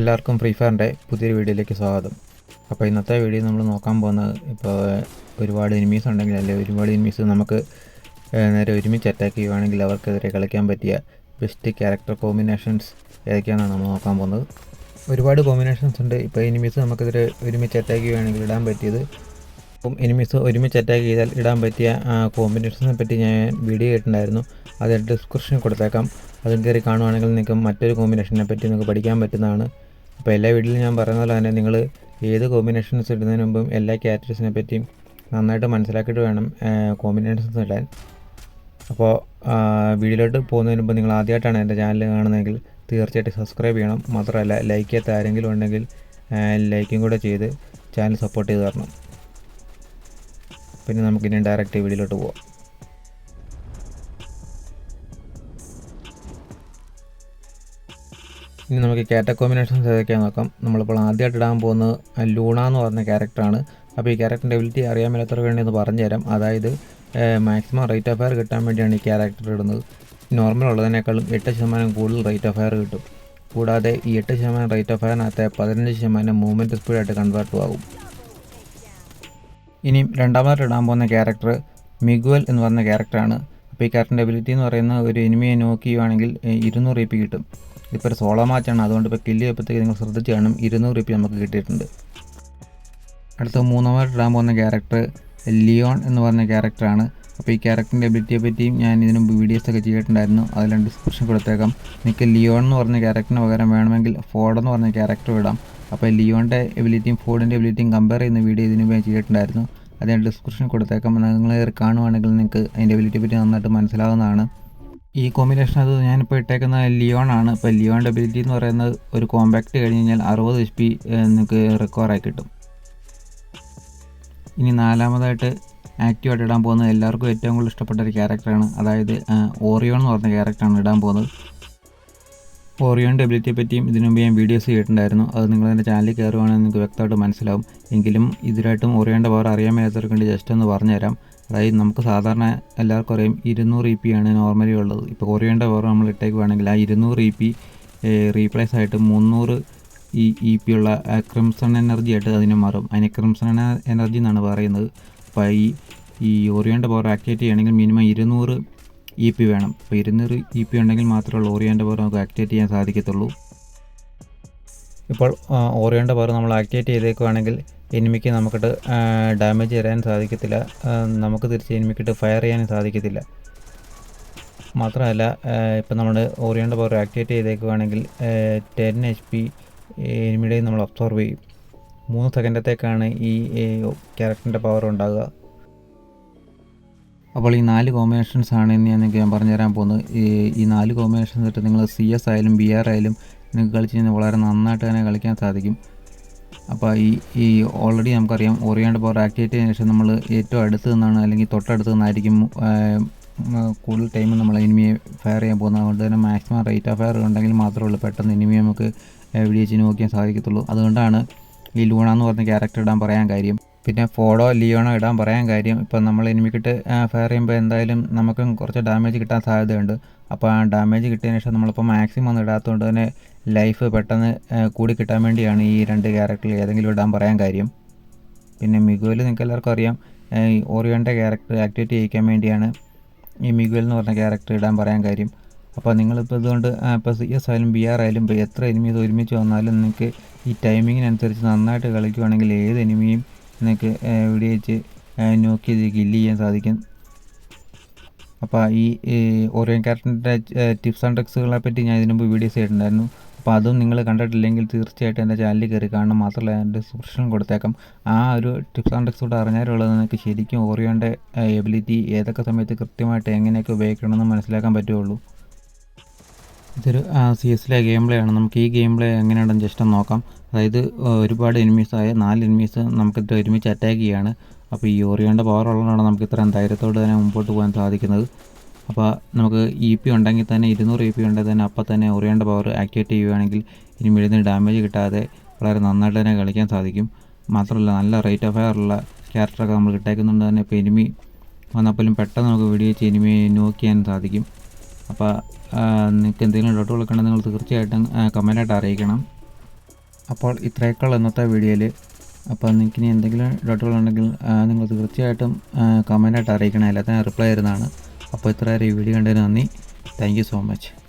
എല്ലാവർക്കും ഫ്രീ ഫയറിന്റെ പുതിയൊരു വീഡിയോയിലേക്ക് സ്വാഗതം. അപ്പോൾ ഇന്നത്തെ വീഡിയോ നമ്മൾ നോക്കാൻ പോകുന്നത് ഇപ്പോൾ ഒരുപാട് എനിമീസ് ഉണ്ടെങ്കിൽ അല്ലെങ്കിൽ ഒരുപാട് എനിമീസ് നമുക്ക് നേരെ ഒരുമിച്ച് അറ്റാക്ക് ചെയ്യുവാണെങ്കിൽ അവർക്കെതിരെ കളിക്കാൻ പറ്റിയ ബെസ്റ്റ് ക്യാരക്ടർ കോമ്പിനേഷൻസ് ഏതൊക്കെയാണെന്നാണ് നമ്മൾ നോക്കാൻ പോകുന്നത്. ഒരുപാട് കോമ്പിനേഷൻസ് ഉണ്ട്. ഇപ്പോൾ എനിമീസ് നമുക്കെതിരെ ഒരുമിച്ച് അറ്റാക്ക് ചെയ്യുവാണെങ്കിൽ ഇടാൻ പറ്റിയത് അപ്പം എനിമീസ് ഒരുമിച്ച് അറ്റാക്ക് ചെയ്താൽ ഇടാൻ പറ്റിയ കോമ്പിനേഷൻസിനെ പറ്റി ഞാൻ വീഡിയോ ഇട്ടിട്ടുണ്ടായിരുന്നു. അത് ഡിസ്ക്രിപ്ഷനിൽ കൊടുത്തേക്കാം. അതും കയറി കാണുവാണെങ്കിൽ നിങ്ങൾക്ക് മറ്റൊരു കോമ്പിനേഷനെ പറ്റി നിങ്ങൾക്ക് പഠിക്കാൻ പറ്റുന്നതാണ്. അപ്പോൾ എല്ലാ വീട്ടിലും ഞാൻ പറയുന്ന പോലെ തന്നെ നിങ്ങൾ ഏത് കോമ്പിനേഷൻസ് ഇടുന്നതിന് മുമ്പും എല്ലാ ക്യാരക്ടേഴ്സിനെ പറ്റിയും നന്നായിട്ട് മനസ്സിലാക്കിയിട്ട് വേണം കോമ്പിനേഷൻസ് ഇടാൻ. അപ്പോൾ വീഡിയോയിലോട്ട് പോകുന്നതിന് മുമ്പ് നിങ്ങൾ ആദ്യമായിട്ടാണ് എന്റെ ചാനൽ കാണുന്നതെങ്കിൽ തീർച്ചയായിട്ടും സബ്സ്ക്രൈബ് ചെയ്യണം. മാത്രമല്ല ലൈക്ക് ചെയ്യാത്ത ആരെങ്കിലും ഉണ്ടെങ്കിൽ ലൈക്കും കൂടെ ചെയ്ത് ചാനൽ സപ്പോർട്ട് ചെയ്ത് തരണം. പിന്നെ നമുക്കിനി ഡയറക്റ്റ് വീഡിയോയിലോട്ട് പോവാം. ഇനി നമുക്ക് ക്യാരക്ടർ കോമ്പിനേഷൻസ് ഏതൊക്കെയാണെന്ന് നോക്കാം. നമ്മളിപ്പോൾ ആദ്യമായിട്ട് ഇടാൻ പോകുന്നത് ലൂണ എന്ന് പറഞ്ഞ ക്യാരക്ടറാണ് അപ്പോൾ ഈ ക്യാരക്ടറിന്റെ എബിലിറ്റി അറിയാൻ മേലാത്തവർക്ക് വേണ്ടി ഒന്ന് പറഞ്ഞുതരാം. അതായത് മാക്സിമം റേറ്റ് ഓഫ് ഫയർ കിട്ടാൻ വേണ്ടിയാണ് ഈ ക്യാരക്ടർ ഇടുന്നത്. നോർമൽ ഉള്ളതിനേക്കാളും എട്ട് ശതമാനം കൂടുതൽ റേറ്റ് ഓഫ് ഫയർ കിട്ടും. കൂടാതെ ഈ എട്ട് ശതമാനം റേറ്റ് ഓഫ് ഫയറിനകത്തെ പതിനഞ്ച് ശതമാനം മൂവ്മെന്റ് സ്പീഡായിട്ട് കൺവേർട്ട് ആകും. ഇനിയും രണ്ടാമതായിട്ട് ഇടാൻ പോകുന്ന ക്യാരക്ടർ മിഗുവൽ എന്ന് പറഞ്ഞ ക്യാരക്ടറാണ് അപ്പോൾ ഈ ക്യാരക്ടറിന്റെ എബിലിറ്റി എന്ന് പറയുന്ന ഒരു എനിമിയെ നോക്ക് ചെയ്യുവാണെങ്കിൽ ഏ, ഇരുന്നൂറ് ഇ കിട്ടും. ഇപ്പോൾ ഒരു സോളോ മാച്ചാണ് അതുകൊണ്ട് ഇപ്പോൾ കില്ല് ചെയ്യപ്പോഴത്തേക്ക് നിങ്ങൾ ശ്രദ്ധിച്ച് കാണും. ഇരുന്നൂറ് റുപ്യ നമുക്ക് കിട്ടിയിട്ടുണ്ട്. അടുത്ത മൂന്നാമതായിട്ട് ഇടാൻ പോകുന്ന ക്യാരക്ടർ ലിയോൺ എന്ന് പറഞ്ഞ ക്യാരക്ടറാണ് അപ്പോൾ ഈ ക്യാരക്ടറിന്റെ എബിലിറ്റിയെ പറ്റിയും ഞാൻ ഇതിന് വീഡിയോസ് ഒക്കെ ചെയ്തിട്ടുണ്ടായിരുന്നു. അതിലും ഡിസ്ക്രിപ്ഷൻ കൊടുത്തേക്കാം. നിങ്ങൾക്ക് ലിയോൺ എന്ന് പറഞ്ഞ ക്യാരക്ടറിന് പകരം വേണമെങ്കിൽ ഫോർഡ് എന്ന് പറഞ്ഞ ക്യാരക്ടർ ഇടാം. അപ്പോൾ ലിയോണിന്റെ എബിലിറ്റിയും ഫോർഡിന്റെ എബിലിറ്റിയും കമ്പയർ ചെയ്യുന്ന വീഡിയോ ഇതിന് ഞാൻ ചെയ്തിട്ടുണ്ടായിരുന്നു. അത് ഞാൻ ഡിസ്ക്രിപ്ഷൻ കൊടുത്തേക്കാം. നിങ്ങൾ കാണുവാണെങ്കിൽ നിങ്ങൾക്ക് അതിന്റെ എബിലിറ്റിയെ പറ്റി നന്നായിട്ട് മനസ്സിലാവുന്നതാണ്. ഈ കോമ്പിനേഷൻ അത് ഞാനിപ്പോൾ ഇട്ടേക്കുന്ന ലിയോൺ ആണ്. ഇപ്പോൾ ലിയോണിന്റെ എബിലിറ്റി എന്ന് പറയുന്നത് ഒരു കോമ്പാക്റ്റ് കഴിഞ്ഞ് കഴിഞ്ഞാൽ അറുപത് എച്ച് പി നിങ്ങൾക്ക് റിക്കവറായി കിട്ടും. ഇനി നാലാമതായിട്ട് ആക്റ്റീവായിട്ട് ഇടാൻ പോകുന്നത് എല്ലാവർക്കും ഏറ്റവും കൂടുതൽ ഇഷ്ടപ്പെട്ട ഒരു ക്യാരക്ടറാണ് അതായത് ഓറിയോൺ എന്ന് പറഞ്ഞ ക്യാരക്ടറാണ് ഇടാൻ പോകുന്നത്. ഓറിയോണിന്റെ എബിലിറ്റിയെ പറ്റിയും ഇതിനു മുമ്പ് ഞാൻ വീഡിയോസ് ചെയ്തിട്ടുണ്ടായിരുന്നു. അത് നിങ്ങൾ എന്റെ ചാനലിൽ കയറുവാണെങ്കിൽ നിങ്ങൾക്ക് വ്യക്തമായിട്ട് മനസ്സിലാവും. എങ്കിലും ഇതിലായിട്ടും ഓറിയോണിന്റെ പവർ അറിയാൻ മേലാത്തവർക്ക് വേണ്ടി ജസ്റ്റ് ഒന്ന് പറഞ്ഞുതരാം. അതായത് നമുക്ക് സാധാരണ എല്ലാവർക്കും അറിയാം ഇരുന്നൂറ് ഇ പി ആണ് നോർമലി ഉള്ളത്. ഇപ്പോൾ ഓറിയോന്റെ പവർ നമ്മൾ ഇട്ടേക്കുവാണെങ്കിൽ ആ ഇരുന്നൂറ് ഇ പി റീപ്ലേസ് ആയിട്ട് മുന്നൂറ് ഈ ഇ പി ഉള്ള ക്രിംസൺ എനർജി ആയിട്ട് അതിനെ മാറും. അതിന് ക്രിംസൺ എനർജി എന്നാണ് പറയുന്നത്. അപ്പോൾ ഈ ഈ ഓറിയോന്റെ പവർ ആക്ടിവേറ്റ് ചെയ്യണമെങ്കിൽ മിനിമം ഇരുന്നൂറ് ഇ പി വേണം. അപ്പോൾ ഇരുന്നൂറ് ഇ പി ഉണ്ടെങ്കിൽ മാത്രമേ ഉള്ളൂ ഓറിയോന്റെ പവർ നമുക്ക് ആക്ടിവേറ്റ് ചെയ്യാൻ സാധിക്കത്തുള്ളൂ. ഇപ്പോൾ ഓറിയോന്റെ പവർ നമ്മൾ ആക്ടിവേറ്റ് ചെയ്തേക്കുവാണെങ്കിൽ എനിമിക്ക് നമുക്കിട്ട് ഡാമേജ് തരാൻ സാധിക്കത്തില്ല. നമുക്ക് തിരിച്ച് എനിമിക്കിട്ട് ഫയർ ചെയ്യാനും സാധിക്കത്തില്ല. മാത്രമല്ല ഇപ്പം നമ്മൾ ഓറിയോന്റെ പവർ ആക്ടിവേറ്റ് ചെയ്തേക്കുവാണെങ്കിൽ ടെൻ എച്ച് പി എനിമിയുടെ നമ്മൾ അബ്സോർവ് ചെയ്യും. മൂന്ന് സെക്കൻഡത്തേക്കാണ് ഈ ക്യാരക്ടറിന്റെ പവർ ഉണ്ടാകുക അപ്പോൾ ഈ നാല് കോമ്പിനേഷൻസ് ആണ് ഇന്ന് ഞാൻ നിങ്ങൾക്ക് ഞാൻ പറഞ്ഞുതരാൻ പോകുന്നത്. ഈ നാല് കോമ്പിനേഷൻസ് ഇട്ട് നിങ്ങൾ സി എസ് ആയാലും ബി ആർ ആയാലും നിങ്ങൾക്ക് കളിച്ച് കഴിഞ്ഞാൽ വളരെ നന്നായിട്ട് തന്നെ കളിക്കാൻ സാധിക്കും. അപ്പോൾ ഈ ഈ ഓൾറെഡി നമുക്കറിയാം ഓറിയാണ്ട് പവർ ആക്ടിവേറ്റ് ചെയ്തതിനു ശേഷം നമ്മൾ ഏറ്റവും അടുത്ത് നിന്നാണ് അല്ലെങ്കിൽ തൊട്ടടുത്ത് നിന്നായിരിക്കും കൂടുതൽ ടൈം നമ്മൾ എനിമിയെ ഫയർ ചെയ്യാൻ പോകുന്നത്. അതുകൊണ്ട് തന്നെ മാക്സിമം റേറ്റ് ഓഫ് ഫയർ ഉണ്ടെങ്കിൽ മാത്രമേ ഉള്ളൂ പെട്ടെന്ന് എനിമിയെ നമുക്ക് വെടിവെച്ച് നോക്കിയാൽ സാധിക്കത്തുള്ളൂ. അതുകൊണ്ടാണ് ഈ ലൂണ എന്ന് പറഞ്ഞ ക്യാരക്ടർ ഇടാൻ പറയാൻ കാര്യം. പിന്നെ ഫോഡോ ലിയോണോ ഇടാൻ പറയാൻ കാര്യം ഇപ്പം നമ്മൾ എനിമിക്കിട്ട് ഫയർ ചെയ്യുമ്പോൾ എന്തായാലും നമുക്കും കുറച്ച് ഡാമേജ് കിട്ടാൻ സാധ്യതയുണ്ട്. അപ്പോൾ ആ ഡാമേജ് കിട്ടിയതിന് ശേഷം നമ്മളിപ്പോൾ മാക്സിമം ഒന്നും ഇടാത്തതുകൊണ്ട് തന്നെ ലൈഫ് പെട്ടെന്ന് കൂടി കിട്ടാൻ വേണ്ടിയാണ് ഈ രണ്ട് ക്യാരക്ടറിൽ ഏതെങ്കിലും ഇടാൻ പറയാൻ കാര്യം. പിന്നെ മികുവൽ നിങ്ങൾക്ക് എല്ലാവർക്കും അറിയാം ഓറിയോന്റെ ക്യാരക്ടർ ആക്ടിവേറ്റ് ചെയ്യിക്കാൻ വേണ്ടിയാണ് ഈ മികുവൽ എന്ന് പറഞ്ഞ ക്യാരക്ടർ ഇടാൻ പറയാൻ കാര്യം. അപ്പോൾ നിങ്ങളിപ്പോൾ ഇതുകൊണ്ട് ഇപ്പോൾ സി എസ് ആയാലും ബി ആർ ആയാലും എത്ര എനിമി ഇത് ഒരുമിച്ച് വന്നാലും നിങ്ങൾക്ക് ഈ ടൈമിങ്ങിനനുസരിച്ച് നന്നായിട്ട് കളിക്കുവാണെങ്കിൽ ഏത് എനിമിയും നിങ്ങൾക്ക് വെടിയേച്ച് നോക്കി ഇത് കില്ല് ചെയ്യാൻ സാധിക്കും. അപ്പോൾ ഈ ഓറിയൻ ക്യാരക്ടറിന്റെ ടിപ്സ് ആൻഡ് ട്രിക്സുകളെ പറ്റി ഞാൻ ഇതിനു മുമ്പ് വീഡിയോസ് ചെയ്തിട്ടുണ്ടായിരുന്നു അപ്പോൾ അതും നിങ്ങൾ കണ്ടിട്ടില്ലെങ്കിൽ തീർച്ചയായിട്ടും എന്റെ ചാനലിൽ കയറി കാണണം. മാത്രമല്ല ഞാൻ ഡിസ്ക്രിപ്ഷൻ കൊടുത്തേക്കാം. ആ ഒരു ടിപ്സ് ആൻഡ് ട്രിക്സ് കൂടെ അറിഞ്ഞാലുള്ളത് നിങ്ങൾക്ക് ശരിക്കും ഓറിയോന്റെ എബിലിറ്റി ഏതൊക്കെ സമയത്ത് കൃത്യമായിട്ട് എങ്ങനെയൊക്കെ ഉപയോഗിക്കണമെന്ന് മനസ്സിലാക്കാൻ പറ്റുള്ളൂ ഇതൊരു സി എസിലെ ഗെയിം പ്ലേ ആണ്. നമുക്ക് ഈ ഗെയിം പ്ലേ എങ്ങനെയാണെന്ന് ജസ്റ്റ് ഒന്ന് നോക്കാം. അതായത് ഒരുപാട് എനിമീസ് ആയ നാല് എനിമീസ് നമുക്കിത് ഒരുമിച്ച് അറ്റാക്ക് ചെയ്യാണ്. അപ്പോൾ ഈ ഓറിയോന്റെ പവർ ഉള്ളതുകൊണ്ടാണ് നമുക്ക് ഇത്രയും ധൈര്യത്തോടെ തന്നെ മുമ്പോട്ട് പോകാൻ സാധിക്കുന്നത്. അപ്പോൾ നമുക്ക് ഇ പി ഉണ്ടെങ്കിൽ തന്നെ ഇരുന്നൂറ് ഇ പി ഉണ്ടെങ്കിൽ തന്നെ അപ്പോൾ തന്നെ ഓറിയോന്റെ പവർ ആക്ടിവേറ്റ് ചെയ്യുകയാണെങ്കിൽ ഇനി മെഴുതിന് ഡാമേജ് കിട്ടാതെ വളരെ നന്നായിട്ട് തന്നെ കളിക്കാൻ സാധിക്കും. മാത്രമല്ല നല്ല റേറ്റ് ഓഫ് ഫയറുള്ള ക്യാരക്ടറൊക്കെ നമ്മൾ കിട്ടേക്കുന്നുണ്ട് തന്നെ. ഇപ്പോൾ എനിമി വന്നപ്പോഴും പെട്ടെന്ന് നമുക്ക് വീഡിയോ വെടിവെച്ച് എനിമിയെ നോക്ക് ചെയ്യാൻ സാധിക്കും. അപ്പോൾ നിങ്ങൾക്ക് എന്തെങ്കിലും ഡൗട്ടുകളൊക്കെ ഉണ്ടെങ്കിൽ നിങ്ങൾ തീർച്ചയായിട്ടും കമന്റായിട്ട് അറിയിക്കണം. അപ്പോൾ ഇത്രയേക്കാൾ ഇന്നത്തെ വീഡിയോയിൽ അപ്പോൾ നിങ്ങൾക്ക് ഇനി എന്തെങ്കിലും ഡൗട്ടുകളുണ്ടെങ്കിൽ നിങ്ങൾ തീർച്ചയായിട്ടും കമന്റായിട്ട് അറിയിക്കണം. എല്ലാത്തിനും റിപ്ലൈ തരുന്നതാണ് അപ്പോൾ ഇത്ര ഈ വീഡിയോ കണ്ടതിന് നന്ദി. Thank so much